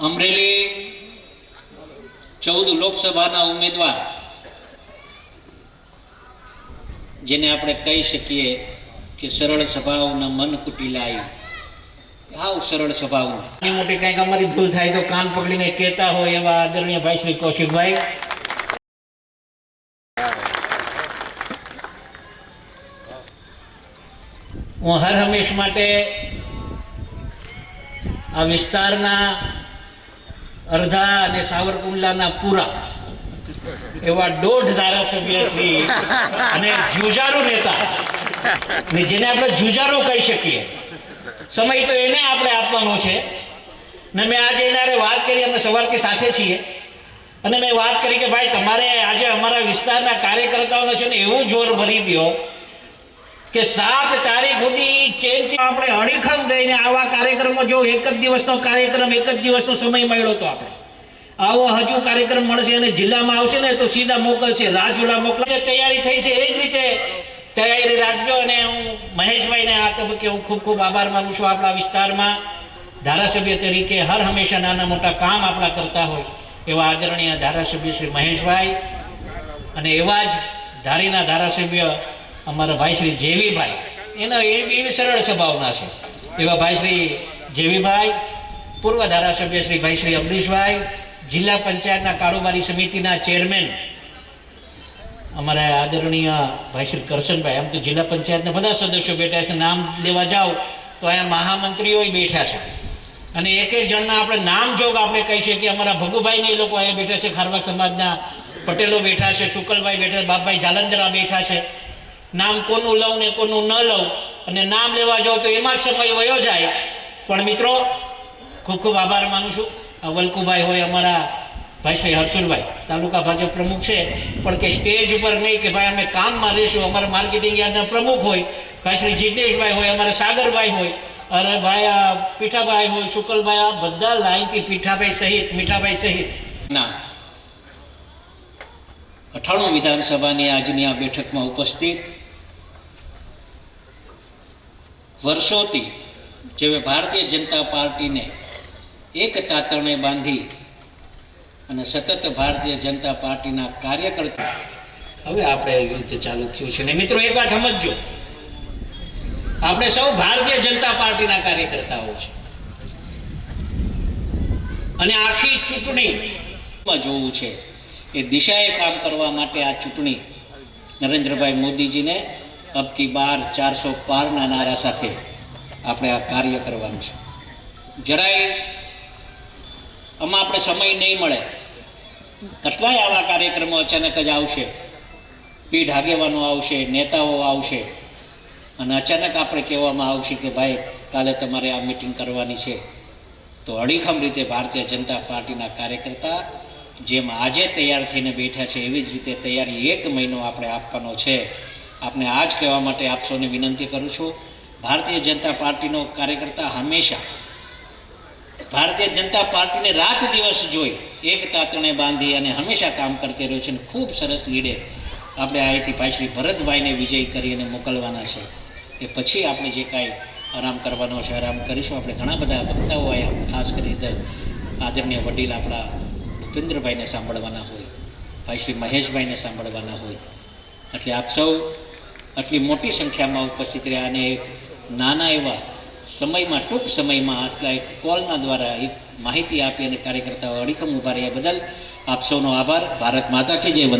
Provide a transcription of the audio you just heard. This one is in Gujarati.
અમરેલી ચૌદ લોકસભાના ઉમેદવાર, જેને આપણે કહી શકીએ કે સરળ સ્વભાવના મન કુટિલાઈ હાવ સરળ સ્વભાવના. મોટી કંઈક અમારી ભૂલ થાય તો કાન પકડીને કહેતા હોય એવા આદરણીય ભાઈ શ્રી કૌશિકભાઈ. હું હર હંમેશ માટે આ વિસ્તારના અર્ધા અને સાવરકુંડલાના પૂરા. એવા દોઢ ધારાસભ્ય શ્રી અને જુજારો નેતા. ને જેને આપણે જુજારો કહી શકીએ. સમય તો એને આપણે આપવાનો છે. ને મેં આજે એનારે વાત કરી, અમે સવારથી સાથે છીએ. અને મેં વાત કરી કે ભાઈ, તમારે આજે અમારા વિસ્તારના કાર્યકર્તાઓને છે ને એવું જોર ભરી દો કે સાત તારીખ સુધી ચેનથી આપણે અડીખમ દઈને આવા કાર્યક્રમો જો એક જ દિવસનો કાર્યક્રમ, એક જ દિવસનો સમય મળ્યો તો આપણે. આવો હજુ કાર્યક્રમ મળશે અને જિલ્લામાં આવશે ને તો સીધા મોકલશે, રાજુલા મોકલશે. તૈયારી થઈ છે, એ જ રીતે તૈયારી રાખજો અને હું મહેશભાઈને આ તબક્કે હું ખૂબ ખૂબ આભાર માનું છું આપણા વિસ્તારમાં. ધારાસભ્ય તરીકે હર હંમેશા નાના મોટા કામ આપણા કરતા હોય એવા આદરણીય ધારાસભ્ય શ્રી મહેશભાઈ. અને એવા જ ધારીના ધારાસભ્ય અમારા ભાઈ શ્રી જેવીભાઈ. એના એવી સરળ સ્વભાવના છે. એવા ભાઈ શ્રી જેવીભાઈ, પૂર્વ ધારાસભ્ય શ્રી ભાઈ શ્રી અમરીશભાઈ, જિલ્લા પંચાયતના કારોબારી સમિતિના ચેરમેન અમારા આદરણીય ભાઈ શ્રી કરશનભાઈ. આમ તો જિલ્લા પંચાયતના બધા સદસ્યો બેઠા છે. નામ લેવા જાઓ તો અહીંયા મહામંત્રીઓ બેઠા છે. અને એક એક જણના આપણે નામ જોગ આપણે કહી શકીએ. અમારા ભગુભાઈને એ લોકો અહીંયા બેઠા છે. ખારવા સમાજના પટેલો બેઠા છે. શુકલભાઈ બેઠા બાપભાઈ જાલંધરા બેઠા છે. નામ કોનું લઉં ને કોનું ન લઉં અને નામ લેવા જાઉં તો એમાં જ સમય વયો જાય. પણ મિત્રો, ખૂબ ખૂબ આભાર માનું છું. વલ્કુભાઈ હોય અમારા ભાઈ શ્રી હર્ષુલભાઈ, તાલુકા ભાજપ પ્રમુખ છે. પણ કે સ્ટેજ ઉપર નહીં કે ભાઈ અમે કામમાં રહીશું, અમારા માર્કેટિંગ યાર્ડના પ્રમુખ હોય ભાઈ શ્રી જીતેશભાઈ હોય, અમારા સાગરભાઈ હોય, અરે ભાઈ આ પીઠાભાઈ હોય, શુકલભાઈ, આ બધા લાઈનથી પીઠાભાઈ સહિત, મીઠાભાઈ સહિત. ના. અઠાણું વિધાનસભાની આજની આ બેઠકમાં ઉપસ્થિત વર્ષોથી જેવે ભારતીય જનતા પાર્ટીને એક તાતરણે બાંધી અને સતત ભારતીય જનતા પાર્ટીના કાર્યકર્તા હવે આપણે યુદ્ધ ચાલુ થયું છે ને મિત્રો એક વાત સમજજો. આપણે સૌ ભારતીય જનતા પાર્ટીના કાર્યકર્તાઓ છે. અને આખી ચૂંટણીમાં જોવું છે એ દિશાએ કામ કરવા માટે આ ચૂંટણી નરેન્દ્રભાઈ મોદીજીને અબકી બાર ચારસો પારના નારા સાથે આપણે આ કાર્ય કરવાનું છે. જરાય આમાં આપણે સમય નહીં મળે. કેટલાય આવા કાર્યક્રમો અચાનક જ આવશે. પીઢ આગેવાનો આવશે, નેતાઓ આવશે. અને અચાનક આપણે કહેવામાં આવશે કે ભાઈ, કાલે તમારે આ મિટિંગ કરવાની છે. તો અડીખમ રીતે ભારતીય જનતા પાર્ટીના કાર્યકર્તા, જેમ આજે તૈયાર થઈને બેઠા છે, એવી જ રીતે તૈયારી એક મહિનો આપણે આપવાનો છે. આપણે આ જ કહેવા માટે આપ સૌને વિનંતી કરું છું, ભારતીય જનતા પાર્ટીનો કાર્યકર્તા હંમેશા ભારતીય જનતા પાર્ટીને રાત દિવસ જોઈ એક તાતણે બાંધી અને હંમેશા કામ કરતી રહ્યો છે અને ખૂબ સરસ લીડે આપણે અહીંથી પાછળ ભરતભાઈને વિજય કરીને મોકલવાના છે. એ પછી આપણે જે કાંઈ આરામ કરવાનો છે, આરામ કરીશું. આપણે ઘણા બધા વક્તાઓ અહીંયા, ખાસ કરીને આદરણીય વડીલ આપણા ભૂપેન્દ્રભાઈને સાંભળવાના હોય, ભાઈ મહેશભાઈને સાંભળવાના હોય. એટલે આપ સૌ આટલી મોટી સંખ્યામાં ઉપસ્થિત રહ્યા અને એક નાના એવા સમયમાં, ટૂંક સમયમાં આટલા એક કોલના દ્વારા એક માહિતી આપી અને કાર્યકર્તાઓ અડીખમ ઊભા રહ્યા. બદલ આપ સૌનો આભાર. ભારત માતા કે જય.